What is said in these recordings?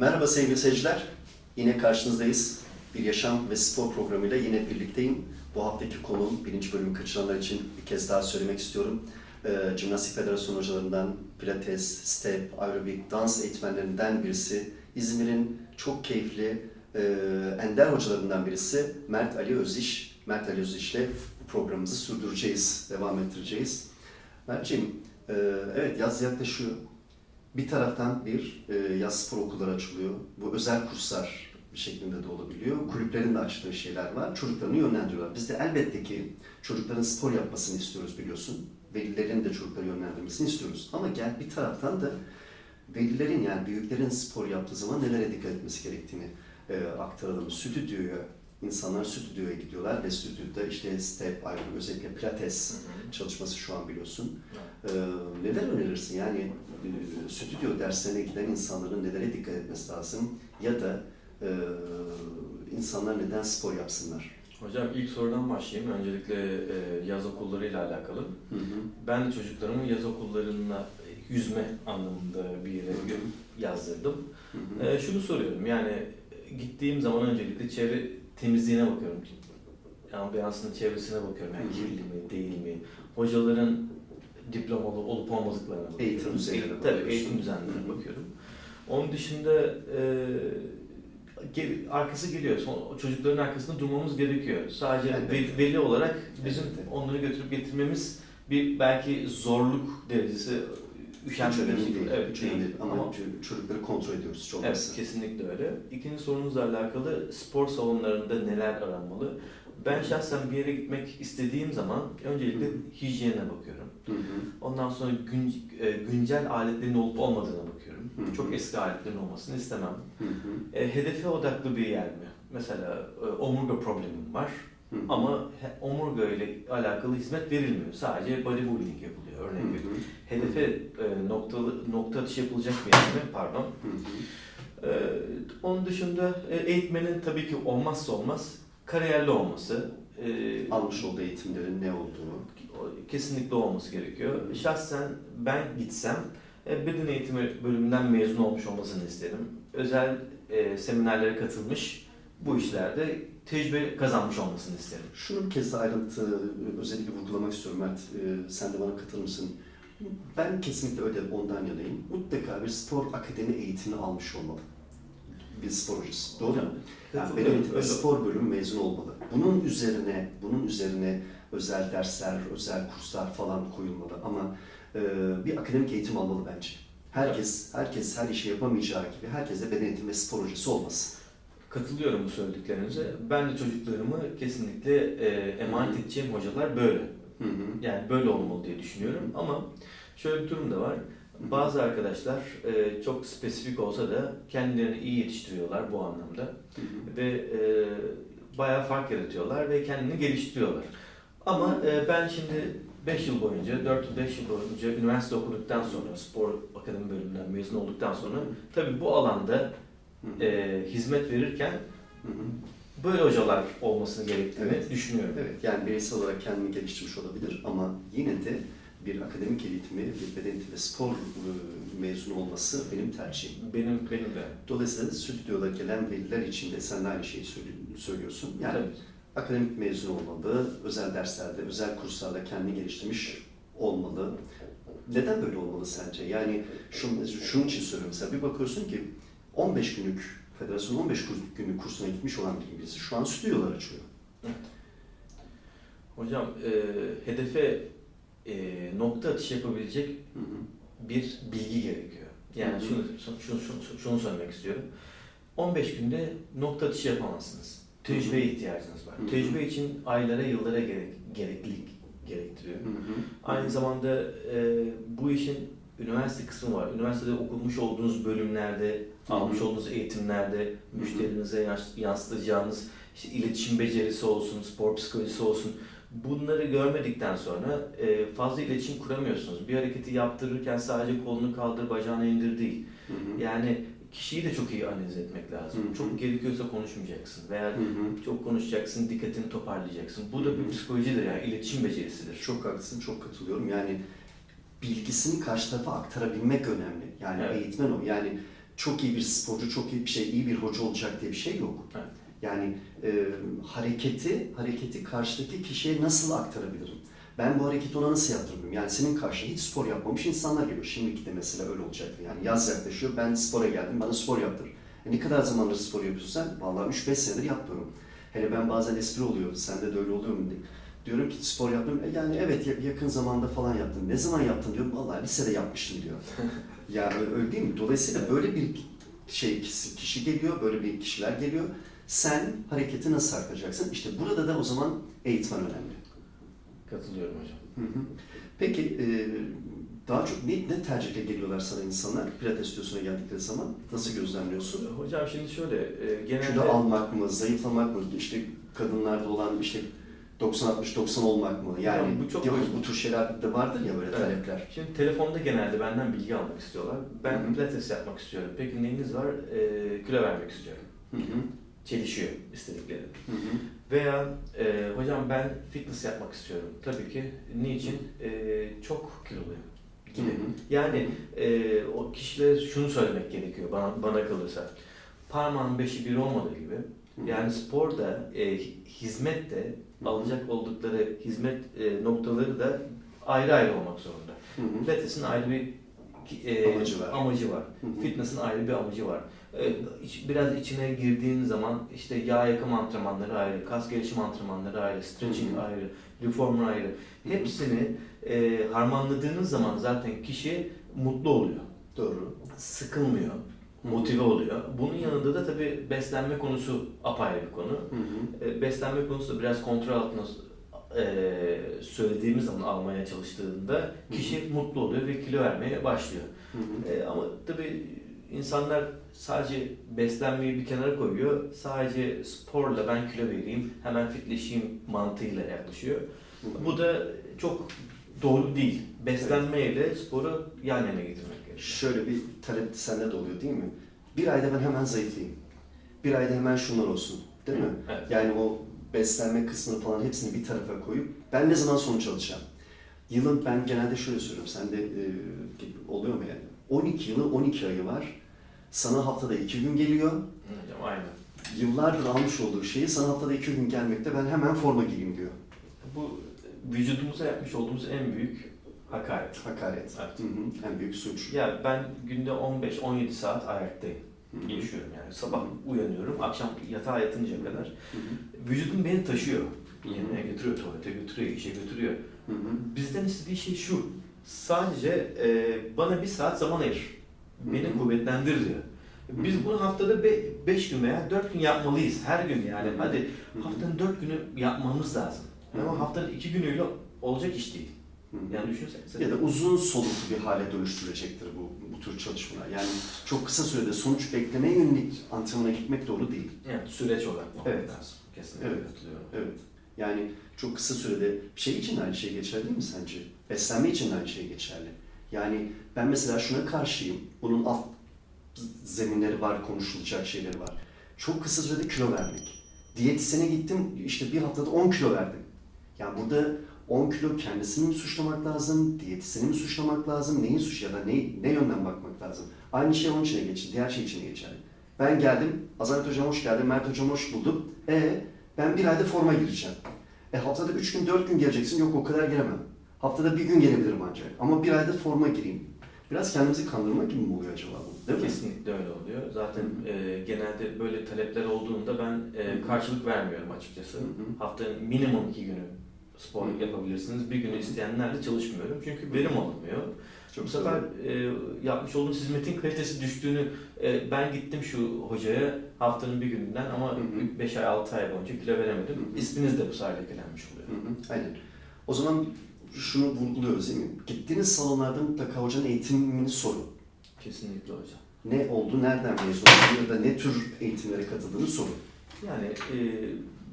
Merhaba sevgili seyirciler. Yine karşınızdayız. Bir yaşam ve spor programıyla yine birlikteyim. Bu haftaki konuğum birinci bölümü kaçıranlar için bir kez daha söylemek istiyorum. Ee, Cimnastik Federasyonu hocalarından pilates, step, aerobik, dans eğitmenlerinden birisi. İzmir'in çok keyifli, e, ender hocalarından birisi Mert Ali Öziş. Mert Ali Öziş ile bu programımızı sürdüreceğiz, devam ettireceğiz. Mert'ciğim, e, evet yaz yaklaşıyor. Bir taraftan bir e, yaz spor okulları açılıyor. Bu özel kurslar bir şeklinde de olabiliyor. Kulüplerin de açtığı şeyler var. Çocuklarını yönlendiriyorlar. Biz de elbette ki çocukların spor yapmasını istiyoruz biliyorsun. Velilerin de çocukları yönlendirmesini istiyoruz. Ama gel bir taraftan da velilerin yani büyüklerin spor yaptığı zaman nelere dikkat etmesi gerektiğini e, aktaralım. Stüdyoya, insanlar stüdyoya gidiyorlar ve stüdyoda işte step, aerobik, özellikle pilates çalışması şu an biliyorsun. Ee, neler önerirsin? Yani stüdyo derslerine giden insanların nelere dikkat etmesi lazım? Ya da e, insanlar neden spor yapsınlar? Hocam ilk sorudan başlayayım. Öncelikle e, yaz okullarıyla alakalı. Hı hı. Ben de çocuklarımı yaz okullarına yüzme anlamında bir yere yazdırdım. Hı hı. E, şunu soruyorum yani gittiğim zaman öncelikle çevre temizliğine bakıyorum. Ambiyansının çevresine bakıyorum. Yani kirli mi, değil mi? Hocaların diplomalı olup olmadıklarına bakıyorum. Eğitim düzeyine Eğitim- bakıyorsun. Tabii eğitim düzenlerine bakıyorum. Onun dışında e, arkası geliyor. Son, çocukların arkasında durmamız gerekiyor. Sadece Elbette. veli olarak bizim Elbette. onları götürüp getirmemiz bir belki zorluk derecesi Hiç üşenmemiz önemli değil. Evet, Hiç önemli değil. değil. Ama, ç- çocukları kontrol ediyoruz çok Evet, basit. kesinlikle öyle. İkinci sorunuzla alakalı spor salonlarında neler aranmalı? Ben şahsen bir yere gitmek istediğim zaman öncelikle Hı. hijyene bakıyorum. Hı hı. Ondan sonra gün, e, güncel aletlerin olup olmadığına bakıyorum. Hı hı. Çok eski aletlerin olmasını istemem. Hı hı. E, hedefe odaklı bir yer mi? Mesela e, omurga problemim var Hı hı. ama omurga ile alakalı hizmet verilmiyor. Sadece bodybuilding yapılıyor örnek Hı hı. veriyorum. Hedefe e, noktalı, nokta atışı yapılacak bir yer mi? Pardon. Hı hı. E, onun dışında e, eğitmenin tabii ki olmazsa olmaz kariyerli olması. E, Almış olduğu eğitimlerin ne olduğunu. kesinlikle olması gerekiyor. Şahsen ben gitsem e, beden eğitimi bölümünden mezun olmuş olmasını isterim. Özel e, seminerlere katılmış, bu işlerde tecrübe kazanmış olmasını isterim. Şunu bir kez ayrıntı özellikle vurgulamak istiyorum Mert. Ee, sen de bana katılır mısın? Ben kesinlikle öyle ondan yanayım. Mutlaka bir spor akademi eğitimi almış olmalı. Bir spor hocası. Doğru mu? Yani benim spor bölümü mezun olmalı. Bunun üzerine, bunun üzerine özel dersler, özel kurslar falan koyulmalı. Ama e, bir akademik eğitim almalı bence. Herkes, herkes her işi yapamayacağı gibi herkes de beden eğitimi ve spor hocası olmasın. Katılıyorum bu söylediklerinize. Ben de çocuklarımı kesinlikle e, emanet edeceğim hocalar böyle. Hı hı. Yani böyle olmalı diye düşünüyorum ama şöyle bir durum da var. Bazı arkadaşlar e, çok spesifik olsa da kendilerini iyi yetiştiriyorlar bu anlamda. Hı hı. ve e, bayağı fark yaratıyorlar ve kendini geliştiriyorlar. Ama e, ben şimdi 5 yıl boyunca, 4-5 yıl boyunca üniversite okuduktan sonra, spor akademi bölümünden mezun olduktan sonra tabii bu alanda Hı e, hizmet verirken Hı hı. böyle hocalar olmasını gerektiğini Evet. düşünüyorum. Evet, yani bireysel olarak kendini geliştirmiş olabilir ama yine de bir akademik eğitimi, bir beden eğitimi ve spor e, mezunu olması benim tercihim. Benim benim de. Dolayısıyla stüdyoda gelen veliler için de sen de aynı şeyi söyle- söylüyorsun. Yani Tabii. akademik mezun olmalı, özel derslerde, özel kurslarda kendini geliştirmiş olmalı. Neden böyle olmalı sence? Yani şun, şunun için söylüyorum mesela bir bakıyorsun ki 15 günlük, federasyon 15 günlük kursuna gitmiş olan birisi şu an stüdyolar açıyor. Hocam e, hedefe e, nokta atışı yapabilecek Hı hı. bir bilgi gerekiyor. Yani Hı hı. şunu, şunu, şunu, şunu söylemek istiyorum. 15 günde nokta atışı yapamazsınız. Tecrübeye ihtiyacınız var. Hı hı. Tecrübe için aylara, yıllara gerek, gereklilik gerektiriyor. Hı hı. Aynı zamanda e, bu işin üniversite kısmı var. Üniversitede okumuş olduğunuz bölümlerde, Hı hı. Almış olduğunuz eğitimlerde müşterinize yans- yansıtacağınız işte iletişim becerisi olsun, spor psikolojisi olsun. Bunları görmedikten sonra e, fazla iletişim kuramıyorsunuz. Bir hareketi yaptırırken sadece kolunu kaldır, bacağını indir değil. Yani kişiyi de çok iyi analiz etmek lazım. Hı hı. Çok gerekiyorsa konuşmayacaksın veya Hı hı. çok konuşacaksın, dikkatini toparlayacaksın. Bu da bir psikolojidir yani iletişim becerisidir. Çok haklısın, çok katılıyorum. Yani bilgisini karşı tarafa aktarabilmek önemli. Yani Evet. eğitmen o. Yani çok iyi bir sporcu, çok iyi bir şey, iyi bir hoca olacak diye bir şey yok. Evet. Yani e, hareketi, hareketi karşıdaki kişiye nasıl aktarabilirim? Ben bu hareketi ona nasıl yaptırabilirim? Yani senin karşına hiç spor yapmamış insanlar geliyor. Şimdiki de mesela öyle olacaktı. Yani yaz yaklaşıyor, ben spora geldim, bana spor yaptır. E ne kadar zamandır spor yapıyorsun sen? Vallahi 3-5 senedir yapmıyorum. Hele ben bazen espri oluyor, sende de öyle oluyor mu diye. Diyorum ki spor yaptım. E yani evet ya- yakın zamanda falan yaptım. Ne zaman yaptın diyorum. Vallahi lisede yapmıştım diyor. ya öyle, değil mi? Dolayısıyla böyle bir şey kişi, kişi geliyor, böyle bir kişiler geliyor. Sen hareketi nasıl artacaksın? İşte burada da o zaman eğitmen önemli. Katılıyorum hocam. Hı hı. Peki e, daha çok ne, ne tercihle geliyorlar sana insanlar? Pilates stüdyosuna geldikleri zaman nasıl gözlemliyorsun? Hocam şimdi şöyle, e, genelde... Kilo almak mı, zayıflamak mı, işte kadınlarda olan işte 90-60-90 olmak mı? Yani Ya bu çok- ki bu tür şeyler de vardır ya böyle Evet. talepler. Şimdi telefonda genelde benden bilgi almak istiyorlar. Ben Hı hı. pilates yapmak istiyorum. Peki neyiniz var? E, kilo vermek istiyorum. Hı hı. Çelişiyor istedikleri. Hı hı. Veya e, hocam ben fitness yapmak istiyorum. Tabii ki niçin? E, çok kiloluyum Hı gibi. hı. Yani e, o kişilere şunu söylemek gerekiyor bana bana kalırsa. Parmağın beşi bir olmadığı gibi. Hı hı. Yani sporda e, hizmet de alacak oldukları hizmet e, noktaları da ayrı ayrı olmak zorunda. Hı hı. Pilates'in ayrı bir e, Amacı var. amacı var. Hı ayrı bir amacı var. E, biraz içine girdiğin zaman işte yağ yakım antrenmanları ayrı, kas gelişim antrenmanları ayrı, stretching Hı hı. ayrı, reformer ayrı. Hepsini e, harmanladığınız zaman zaten kişi mutlu oluyor. Doğru. Sıkılmıyor, motive oluyor. Bunun yanında da tabii beslenme konusu apayrı bir konu. Hı hı. E, beslenme konusu da biraz kontrol altına e, söylediğimiz zaman almaya çalıştığında kişi mutlu oluyor ve kilo vermeye başlıyor. Hı hı. E, ama tabii insanlar sadece beslenmeyi bir kenara koyuyor. Sadece sporla ben kilo vereyim, hemen fitleşeyim mantığıyla yaklaşıyor. Hı hı. Bu da çok doğru değil. Beslenmeyle sporu yan yana getirmek gerekiyor. Şöyle bir talep sende de oluyor değil mi? Bir ayda ben hemen zayıflayayım. Bir ayda hemen şunlar olsun. Değil mi? Evet. Yani o beslenme kısmını falan hepsini bir tarafa koyup ben ne zaman sonuç alacağım? Yılın ben genelde şöyle söylüyorum. Sende e, oluyor mu yani? 12 yılı 12 ayı var. Sana haftada 2 gün geliyor. Hocam aynen. Yıllardır almış olduğu şeyi sana haftada 2 gün gelmekte ben hemen forma giyeyim diyor. Bu vücudumuza yapmış olduğumuz en büyük hakaret. Hakaret. Evet. Hı hı. En büyük suç. Ya ben günde 15-17 saat ayaktayım. Hı hı. Yaşıyorum yani. Sabah uyanıyorum, akşam yatağa yatıncaya kadar. Hı hı. Vücudum beni taşıyor. Yemeğe götürüyor, tuvalete götürüyor, işe götürüyor. Hı hı. Bizden istediği şey şu. Sadece e, bana bir saat zaman ayır. Beni Hı hı. kuvvetlendir diyor. Biz bunu haftada 5 gün veya 4 gün yapmalıyız. Her gün yani. Hı hı. Hadi haftanın 4 günü yapmamız lazım. Ama haftanın 2 günüyle olacak iş değil. Yani düşünsene. ya da uzun soluklu bir hale dönüştürecektir bu, bu tür çalışmalar. Yani çok kısa sürede sonuç beklemeye yönelik antrenmana gitmek doğru değil. Yani süreç odaklı olmak Evet. lazım. Kesinlikle Evet. katılıyorum. Evet. Yani çok kısa sürede şey için aynı şey geçerli mi sence? Beslenme için aynı şey geçerli. Yani ben mesela şuna karşıyım. Bunun alt zeminleri var, konuşulacak şeyleri var. Çok kısa sürede kilo vermek. Diyetisyene gittim, işte bir haftada 10 kilo verdim. Yani burada 10 kilo kendisini mi suçlamak lazım, diyetisyeni mi suçlamak lazım, neyi suç ya da ne, ne yönden bakmak lazım? Aynı şey onun içine geçer, diğer şey içine geçerli. Ben geldim, Azamet Hocam hoş geldin, Mert Hocam hoş buldum. E ben bir ayda forma gireceğim. E haftada 3 gün 4 gün geleceksin, yok o kadar gelemem. Haftada bir gün gelebilirim ancak. Ama bir ayda forma gireyim. Biraz kendimizi kandırmak gibi mi oluyor acaba bu? Değil mi? Kesinlikle öyle oluyor. Zaten e, genelde böyle talepler olduğunda ben e, karşılık vermiyorum açıkçası. Hı hı. Haftanın minimum iki günü spor yapabilirsiniz. Bir günü isteyenlerle çalışmıyorum. Çünkü verim alınmıyor. Çok Bu sefer e, yapmış olduğunuz hizmetin kalitesi düştüğünü e, ben gittim şu hocaya haftanın bir gününden ama Hı hı. 5 ay 6 ay boyunca kilo veremedim. Hı hı. İsminiz de bu sayede lekelenmiş oluyor. Hı hı, Aynen. O zaman şunu vurguluyoruz değil mi? Gittiğiniz salonlarda mutlaka hocanın eğitimini sorun. Kesinlikle hocam. Ne oldu, nereden mezun oldu ya da ne tür eğitimlere katıldığını sorun. Yani e,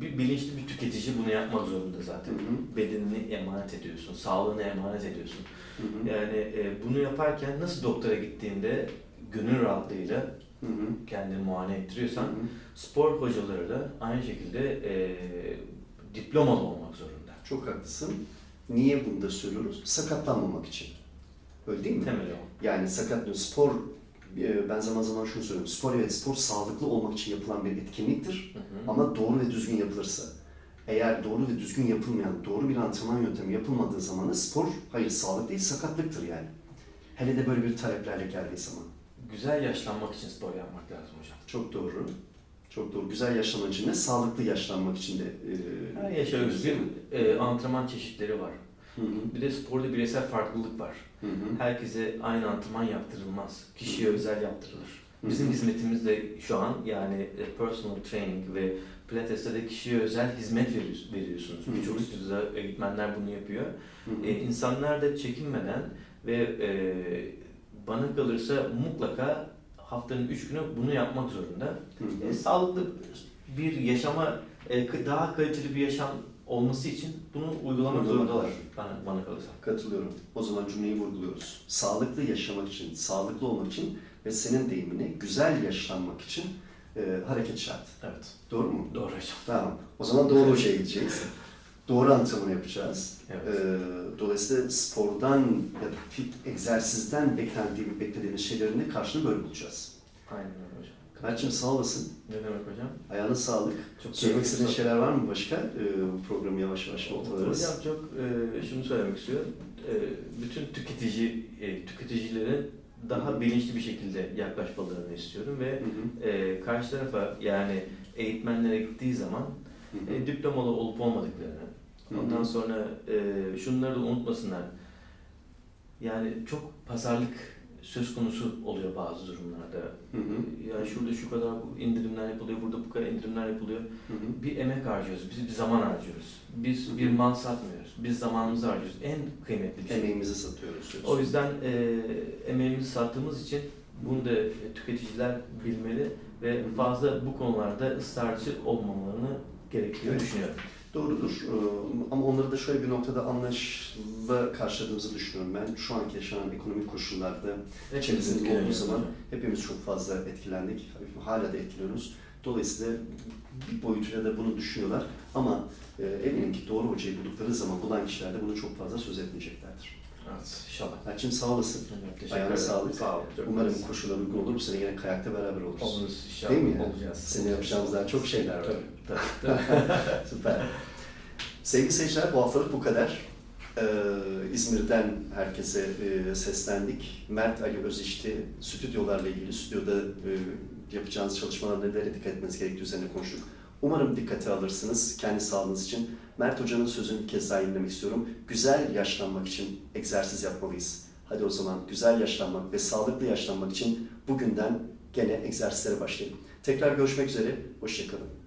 bir bilinçli bir tüketici bunu yapmak zorunda zaten. Hı hı. Bedenini emanet ediyorsun, sağlığını emanet ediyorsun. Hı hı. Yani e, bunu yaparken nasıl doktora gittiğinde gönül rahatlığıyla Hı hı. kendini muayene Hı ettiriyorsan hı. spor hocaları da aynı şekilde e, diplomalı olmak zorunda. Çok haklısın. Niye bunu da söylüyoruz? Sakatlanmamak için. Öyle değil mi? Temeli o. Yani sakat spor ben zaman zaman şunu söylüyorum. Spor evet spor sağlıklı olmak için yapılan bir etkinliktir. Hı hı. Ama doğru ve düzgün yapılırsa. Eğer doğru ve düzgün yapılmayan, doğru bir antrenman yöntemi yapılmadığı zaman da spor hayır sağlık değil sakatlıktır yani. Hele de böyle bir taleplerle geldiği zaman. Güzel yaşlanmak için spor yapmak lazım hocam. Çok doğru. Çok doğru. Güzel yaşlanmak için de sağlıklı yaşlanmak için de. e, Her yaşa özgü e, antrenman çeşitleri var. Hı hı, Bir de sporda bireysel farklılık var. hı hı, Herkese aynı antrenman yaptırılmaz. Kişiye özel yaptırılır. Bizim hı hı. hizmetimiz de şu an yani e, personal training ve pilates'te de kişiye özel hizmet veriyorsunuz. Hı hı. Birçok stüdyoda eğitmenler bunu yapıyor. Hı hı. E, insanlar da çekinmeden ve e, bana kalırsa mutlaka haftanın üç günü bunu yapmak zorunda. Hı hı. E, sağlıklı bir yaşama, e, daha kaliteli bir yaşam olması için bunu uygulamak zorundalar bana, bana kalırsa. Katılıyorum. O zaman cümleyi vurguluyoruz. Sağlıklı yaşamak için, sağlıklı olmak için ve senin deyimini güzel yaşlanmak için e, hareket şart. Evet. Doğru mu? Doğru hocam. Tamam. O zaman doğru hocaya gideceğiz. Doğru antrenman yapacağız. Evet. Ee, dolayısıyla spordan ya da fit egzersizden beklediğimiz, beklediğimiz şeylerin de karşılığını böyle bulacağız. Aynen öyle Mert'cim sağ olasın. Ne demek hocam? Ayağına sağlık. Çok Söylemek istediğin şeyler var mı başka? Ee, programı yavaş yavaş noktalarız. Hocam çok e, şunu söylemek istiyorum. E, bütün tüketici e, tüketicilerin daha bilinçli bir şekilde yaklaşmalarını istiyorum ve Hı hı, e, karşı tarafa yani eğitmenlere gittiği zaman hı hı. e, diplomalı olup olmadıklarını, Hı hı. ondan sonra e, şunları da unutmasınlar. Yani çok pazarlık söz konusu oluyor bazı durumlarda. Hı hı. Yani şurada şu kadar indirimler yapılıyor, burada bu kadar indirimler yapılıyor. Hı hı. Bir emek harcıyoruz, biz bir zaman harcıyoruz. Biz Hı hı. bir mal satmıyoruz, biz zamanımızı harcıyoruz. En kıymetli bir şey. Emeğimizi satıyoruz. diyorsun. O yüzden e, emeğimizi sattığımız için bunu da tüketiciler bilmeli ve Hı hı. fazla bu konularda ısrarcı olmamalarını gerektiğini Evet. düşünüyorum. Doğrudur. Ee, Ama onları da şöyle bir noktada anlaşla karşıladığımızı düşünüyorum ben. Şu anki yaşanan ekonomik koşullarda Hepimizin olduğu zaman hepimiz çok fazla etkilendik. Hala da etkileniyoruz. Dolayısıyla bir boyutuyla da bunu düşünüyorlar. Ama e, eminim ki doğru hocayı buldukları zaman bulan kişiler de bunu çok fazla söz etmeyeceklerdir. Evet, inşallah. Mert'cim sağ olasın. Evet, teşekkür Ayağına ederim. sağlık. Sağ olun. Çok Umarım mersi. koşullar uygun olur. Bu sene yine kayakta beraber oluruz. Oluruz inşallah. Değil mi yani? Olacağız. Seninle yapacağımız daha çok şeyler var. Tabii, tabii, tabii. Süper. Sevgili seyirciler bu haftalık bu kadar. Ee, İzmir'den herkese e, seslendik. Mert Ali Özişti stüdyolarla ilgili stüdyoda e, yapacağınız çalışmalarda nelere dikkat etmeniz gerektiği üzerine konuştuk. Umarım dikkate alırsınız kendi sağlığınız için. Mert Hoca'nın sözünü bir kez daha yenilemek istiyorum. Güzel yaşlanmak için egzersiz yapmalıyız. Hadi o zaman güzel yaşlanmak ve sağlıklı yaşlanmak için bugünden gene egzersizlere başlayalım. Tekrar görüşmek üzere. Hoşçakalın.